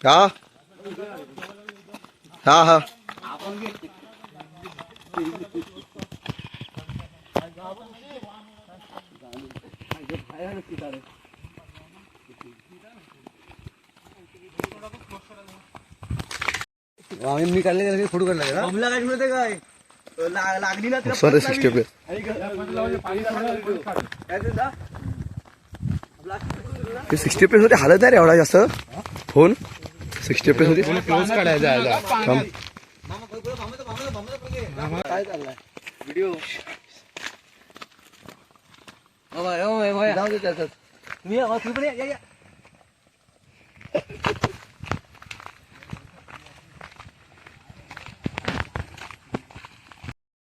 हा? हा हा. आम्ही मी काढले फोटो काढला का आमला काय म्हणते काय? लागली ना तिला सॉरी सिक्स्टी. प्लेस? ते सिक्स्टी प्लेस मध्ये हालत नाही रे एवढा जास्त. फोन? सिक्स्टी प्लेस मध्ये थांब. काय चाललाय व्हिडिओ जाऊ दे त्याच्यात तुम्ही या, तुम्ही पण या, या, या.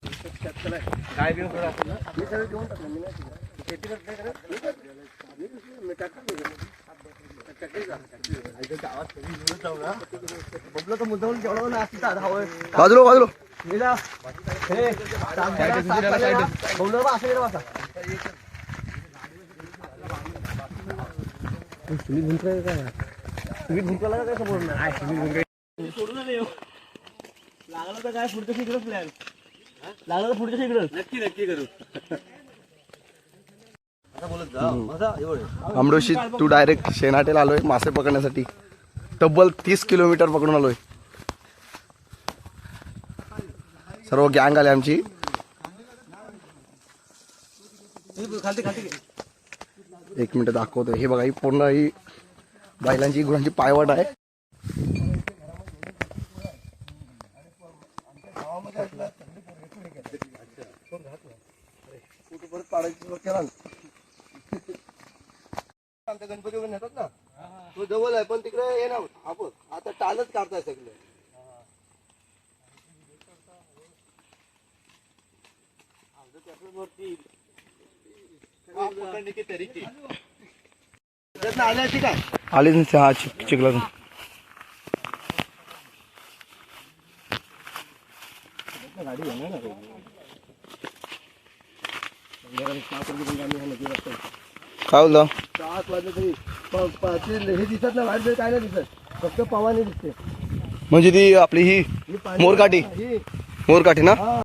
काय बी नको आपण ना. मी सगळं घेऊन टाकलं, मी नाही केलं. शेती करत नाही करत? मी टाकतो मी. बाजूला बाजूला. हे. तुम्ही भुंकलाय काय तुम्ही भुंकला काय समोर नाही तुम्ही सोडून नाही लागलं तर काय पुढच्या शिकडच प्लॅन लागलं तर पुढच्या शिकडच नक्की नक्की करू. आता तू डायरेक्ट शेनाटेला आलोय मासे पकडण्यासाठी. तब्बल तीस किलोमीटर पकडून आलोय. सर्व गँग आले आमची. एक मिनिट दाखवतो हे बघा ही पूर्ण ही बैलांची गुरांची पायवाट आहे. परत पाडायची गणपती वगैरे नेतात ना? तो जवळ आहे पण तिकडे ये ना आपण आता टालच काढताय सगळे. आल्या ठीक आहे आलीच नसते हा चिक चिखला काय बोलतो सात वाजले तरी. प- प- ते हे दिसत ना वाट काय नाही दिसत. फक्त पवाने दिसते. म्हणजे ती आपली ही ही पाणी- मोरकाठी. ही मोरकाठी ना? हा.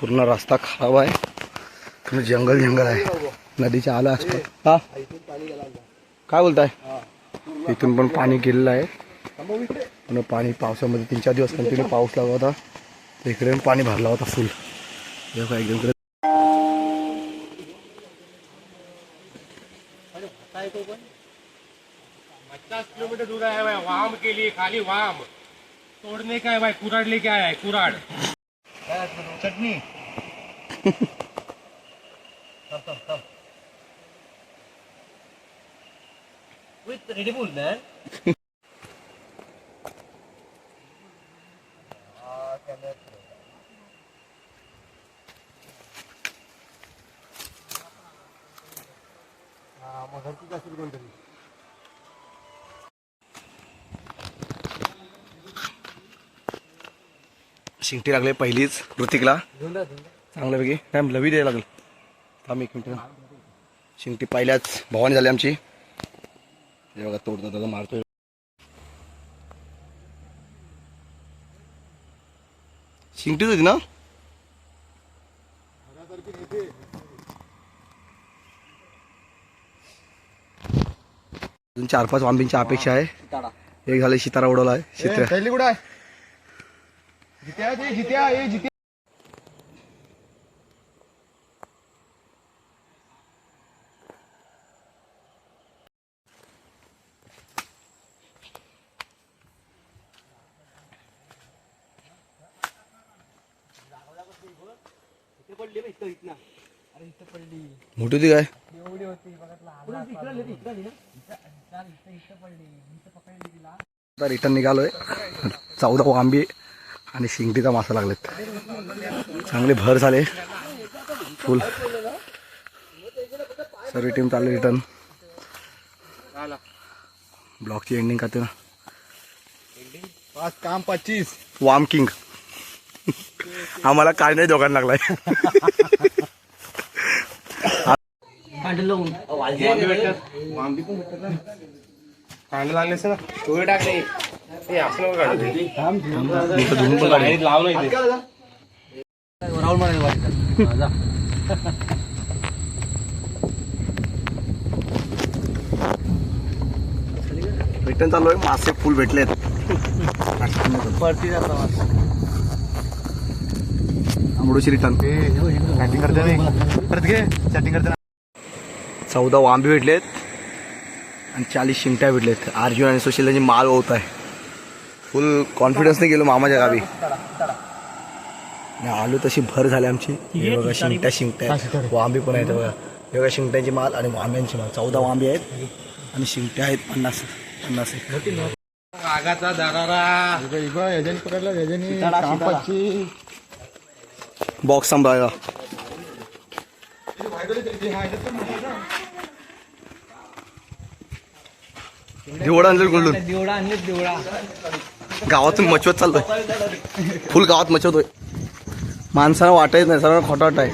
पूर्ण रस्ता खराब आहे. पूर्ण जंगल जंगल आहे. नदीच्या आला आसपास. हा? इथून पाणी गेला आमचा. काय बोलताय? हा. इथून पण पाणी गेलेलं आहे. थांबव इकडे. पूर्ण पाणी पावसामध्ये तीन चार दिवस कंटिन्यू पाऊस लागला होता. इकडे पण पाणी भरला होता फुल हे एकदम पचास किलोमीटर दूर है भाई वाम के लिए खाली वाम. तोड़ने का है भाई कुराड़ लेके आया है कुराड़ थांब. With Red Bull, घरचीच असेल कोणतरी. शिंगटी लागले पहिलीच जा. चांगल्यापैकी. नाही लवी द्यायला लागेल. थांब एक मिनिट. शिंगटी पहिल्याच भवानी झाली आमची. हे बघा तोडतो त्याला मारतोय. शिंगटीच होती ना? अजून चार पाच वांबींची अपेक्षा आहे. एक झाले शितारा उडवला आहे. थैली कुठं आहे? मोठी होती काय? आता रिटर्न निघालोय. चौदा वांबी आणि शिंगटीचा मासा लागलेत. चांगले भर झाले. फुल सर्व टीम चालली रिटर्न ब्लॉकची एंडिंग करते ना पाच काम पच्चीस वाम किंग आम्हाला काय नाही दोघांना लागलाय. कांदे लागले असते ना. थोडे टाकले. हे असं नको काढू ते. इथं धुवून पण काढले. आणि लाव नाही ते. राहुल मला वाटतं रिटर्न चालू आहे. मासे फुल भेटलेत. परतीचा प्रवास. आंबडूची रिटर्न चॅटिंग करते परत घे. चॅटिंग करते चौदा वांबे भेटलेत आणि चाळीस शिंगट्या भेटलेत. अर्जुन आणि सुशील त्यांची माल होत आहे. फुल कॉन्फिडन्सने गेलो मामाच्या गावी. आलो तशी भर झाली आमची. हे बघा शिंगट्या शिंगट्या आहेत. वांबे पण आहेत बघा. हे बघा शिंगट्यांची माल आणि वांब्यांची माल. चौदा वांबे आहेत आणि शिंगट्या आहेत पन्नास पन्नास आहेत. आगाचा दरारा. बॉक्स सांभाळा देवडा आणलं गुंडून. देवडा आणले देवडा गावातून मचवत चालतोय फुल गावात मचवतोय माणसाला वाटायच नाही सर्व खोटा वाटाय